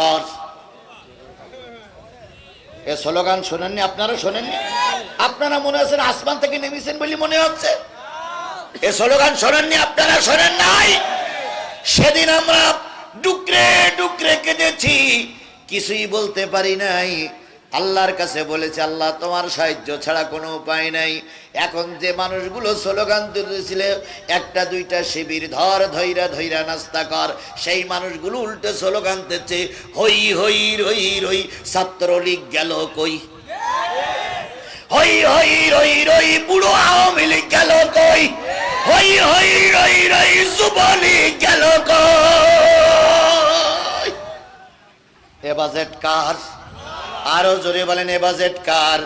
কর। এ স্লোগান শোনেননি, আপনারা শোনেননি? আপনারা মনে হচ্ছে আসমান থেকে নেমেছেন বলে মনে হচ্ছে? এ স্লোগান শোনেননি, আপনারা শোনেন নাই? সেদিন আমরা ডুকরে ডুকরে কেঁদেছি, কিছুই বলতে পারি নাই। আল্লাহর কাছে বলেছে, আল্লাহ, তোমার সাহায্য ছাড়া কোনো উপায় নাই। এখন যে মানুষগুলো স্লোগান তুলেছিল, একটা দুইটা শিবির ধর, ধৈরা ধৈরা, নাস্তা কর। সেই মানুষগুলো উল্টে স্লোগান দিচ্ছে, হই হই, রই রই, ছাত্রলীগ গেল কই? হই হই, রই রই, বুড়ো আওয়ামী লীগ গেল কই? হই হই, রই রই, যুবলীগ গেল কই? এ বাজেট কার? আরও জোরে বলেন, এ বাজেট কার?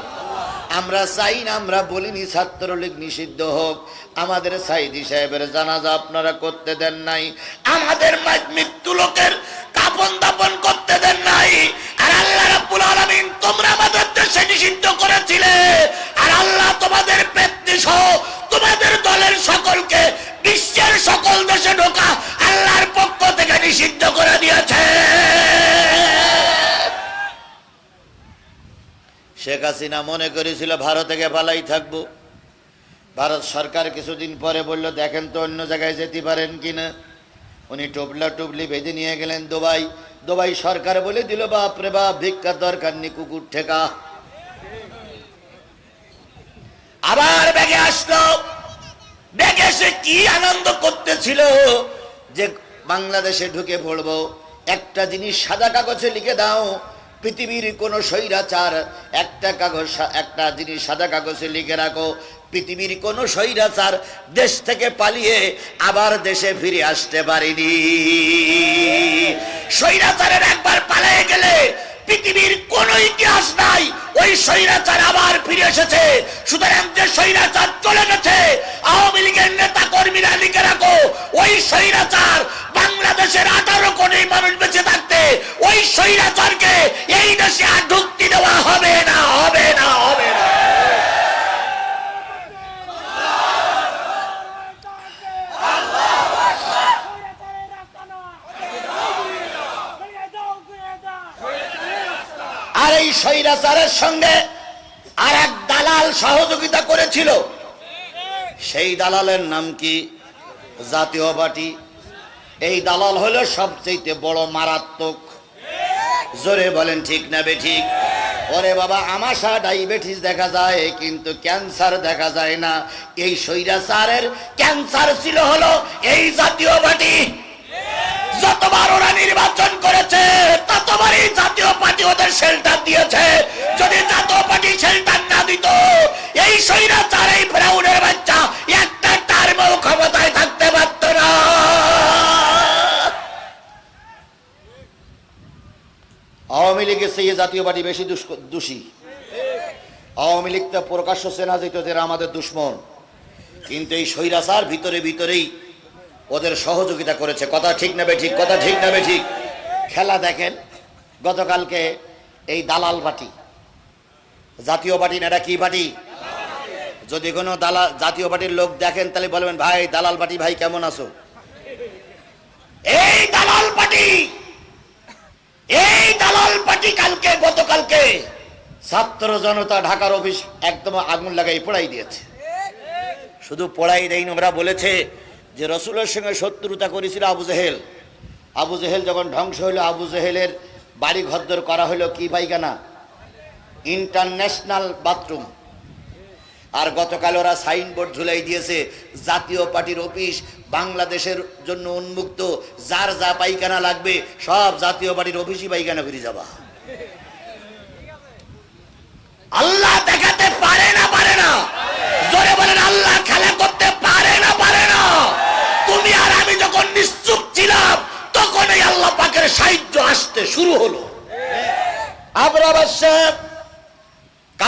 আমরা চাই না, আমরা বলিনি ছাত্রলীগ নিষিদ্ধ হোক। আমাদের সাইদি সাহেবের জানাজা আপনারা করতে দেন নাই। আমাদের মৃত্যু লোকের কাপন দাপন করতে দেন নাই। শেখ হাসিনা মনে করেছিল ভারত থেকে পালাই থাকব। ভারত সরকার কিছুদিন পরে বলল, দেখেন তো অন্য জায়গায় যেতে পারেন কিনা? উনি টুবলা টুবলি বেঁধে নিয়ে গেলেন দুবাই। দুবাই সরকার বলে দিল, বাপ রে বাপ, ভিক্ষার দরকার নেই, কুকুর ঠেকা। আবার ব্যাগে আসলো। ব্যাগে সে কি আনন্দ করতেছিল যে বাংলাদেশে ঢুকে পড়ব। একটা জিনিস সাদা কাগজে লিখে দাও পৃথিবীর কোন স্বৈরাচার, একটা কাগজ, একটা জিনিস সাদা কাগজে লিখে রাখো। পৃথিবীর কোন স্বৈরাচার দেশ থেকে পালিয়ে আবার দেশে ফিরে আসতে পারিনি। স্বৈরাচারের একবার পালিয়ে গেলে পৃথিবীর কোন ইতিহাস নাই। ওই স্বৈরাচার আবার ফিরে এসেছে। সুতরাং যে স্বৈরাচার চলে গেছে, আওয়ামী লীগের নেতা কর্মীরা লিখে রাখো, ওই স্বৈরাচার বাংলাদেশের আঠারো কোটি মানুষ স্বৈরাচারকে এই দেশে আর ঢুকতে দেওয়া হবে না হবে না হবে না। আর এই স্বৈরাচারের সঙ্গে আর এক দালাল সহযোগিতা করেছিল। সেই দালালের নাম কি? জাতীয় পার্টি। এই দালাল হলো সবচেয়ে বড় মারাত্মক জোরে বলেন, ঠিক না বে ঠিক? ওরে বাবা, আমাশা ডায়াবেটিস দেখা যায়, কিন্তু ক্যান্সার দেখা যায় না। এই স্বৈরাচারের ক্যান্সার ছিল হলো এই জাতীয় পার্টি। যতবার ওরা নির্বাচন করেছে, ততবারই জাতীয় পার্টি ওদের শেল্টার দিয়েছে। যদি জাতীয় পার্টি শেল্টার না দিত, এই স্বৈরাচার, এই ফ্রাউনের বাচ্চা, একটা টার্মেও ক্ষমতায় আওয়ামী লীগের সেই জাতীয় পার্টি বেশি দোষী। আওয়ামী লীগ তো প্রকাশ্য সেনা যেত যে এরা আমাদের দুশ্মন। কিন্তু এই স্বৈরাচার ভিতরে ভিতরেই ওদের সহযোগিতা করেছে। কথা ঠিক নেবে ঠিক কথা ঠিক নেবে ঠিক খেলা দেখেন, গতকালকে এই দালাল পার্টি। জাতীয় পার্টি না এটা কি পার্টি? যদি কোনো দালাল জাতীয় পার্টির লোক দেখেন তাহলে বলবেন, ভাই, দালাল পার্টি, ভাই, কেমন আছো? এই দালাল পার্টি! এই দালাল পার্টি কালকে, গতকালকে ছাত্র জনতা ঢাকার অফিস একদম আগুন লাগাই পড়াই দিয়েছে। শুধু পড়াই দেয়নি, ওরা বলেছে যে রসুলের সঙ্গে শত্রুতা করেছিল আবু জেহেল। আবু জেহেল যখন ধ্বংস হইল, আবু জেহেলের বাড়ি ঘরদর করা হলো কি পাইখানা ইন্টারন্যাশনাল বাথরুম। আর গতকাল ওরা সাইনবোর্ড ঝুলাই দিয়েছে। জাতীয় পার্টির অফিস বাংলাদেশের জন্য উন্মুক্ত। যার যা পাইখানা লাগবে, সব জাতীয় পার্টির অফিসই পাইখানা ফিরে যাবা। আল্লাহ দেখাতে পারে না পারে না। জোরে বলেন, আল্লাহ খেলা করতে পারে না পারে না। তুমি আর আমি যখন নিশ্চুপ ছিলাম তখন এই আল্লাহ পাকের সাহায্য আসতে শুরু হলো। আবরা বাদশাহ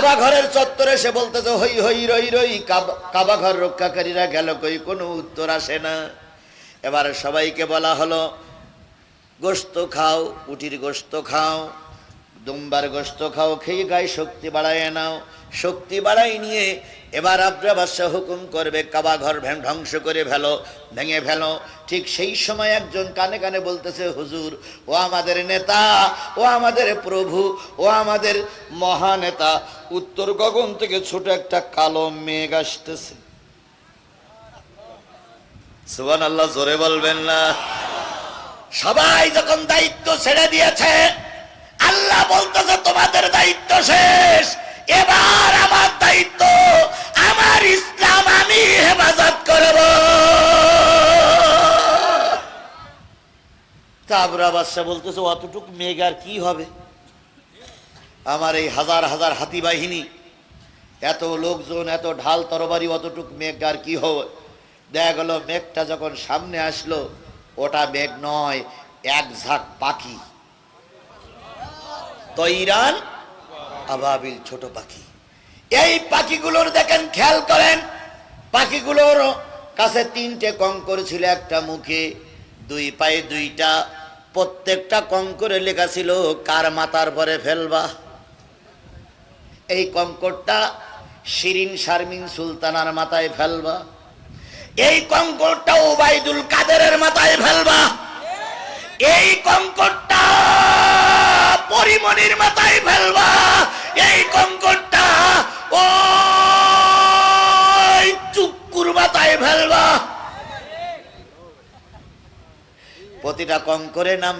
কাবা ঘরের চত্বরে সে বলতেছে, হই হই, রই রই। কাবা- ঘর রক্ষাকারীরা গেল কই? কোনো উত্তর আসে না। এবার সবাইকে বলা হলো গোস্ত খাও উটির গোস্ত খাও। দুম্বার গোস্ত খাও, খেয়ে গায়ে শক্তি বাড়ায় নাও। শক্তি বাড়াই নিয়ে এবার আব্রা বাদশাহ হুকুম করবে, কাবা ঘর ধ্বংস করে ফেলো, ভেঙে ফেলো। ঠিক সেই সময় একজন কানে কানে বলতেছে, হুজুর, ও আমাদের নেতা, ও আমাদের প্রভু, ও আমাদের মহানেতা, উত্তর গগন থেকে ছোট একটা কালো মেঘ আসতেছে। সুবান আল্লাহ জোরে বলবেন না। সবাই যখন দায়িত্ব ছেড়ে দিয়েছে আল্লাহ বলতেছে, তোমাদের দায়িত্ব শেষ। এবার আমার দায়িত্ব, আমার ইসলাম আমি হেফাজত করব। তারপরে বাদশাহ বলতেছে, অতটুক মেঘ কি হবে? আমার এই হাজার হাজার হাতি বাহিনী, এত লোকজন, এত ঢাল তরবারি, অতটুক মেঘ আর কি হবে? দেখা গেল, মেঘটা যখন সামনে আসলো, ওটা মেঘ নয় এক ঝাঁক পাখি। তৈরান আবাবিল ছোট পাখি। এই পাখিগুলোর দেখেন, খেয়াল করেন, পাখিগুলোর কাছে তিনটে কঙ্কর ছিল, একটা মুখে, দুই পায়ে দুইটা, প্রত্যেকটা কঙ্করে লেখা ছিল, কার মাথার পরে ফেলবা। এই কঙ্করটা শিরিন শারমিন সুলতানার মাথায় ফেলবা। এই কঙ্করটা ওবায়দুল কাদেরের মাথায় ফেলবা। এই কঙ্করটা পরিমণির মাথায় ফেলবা। এই কঙ্করটা ও চুক্কুর মাথায় ফেলবা। প্রতিটা কঙ্করের নাম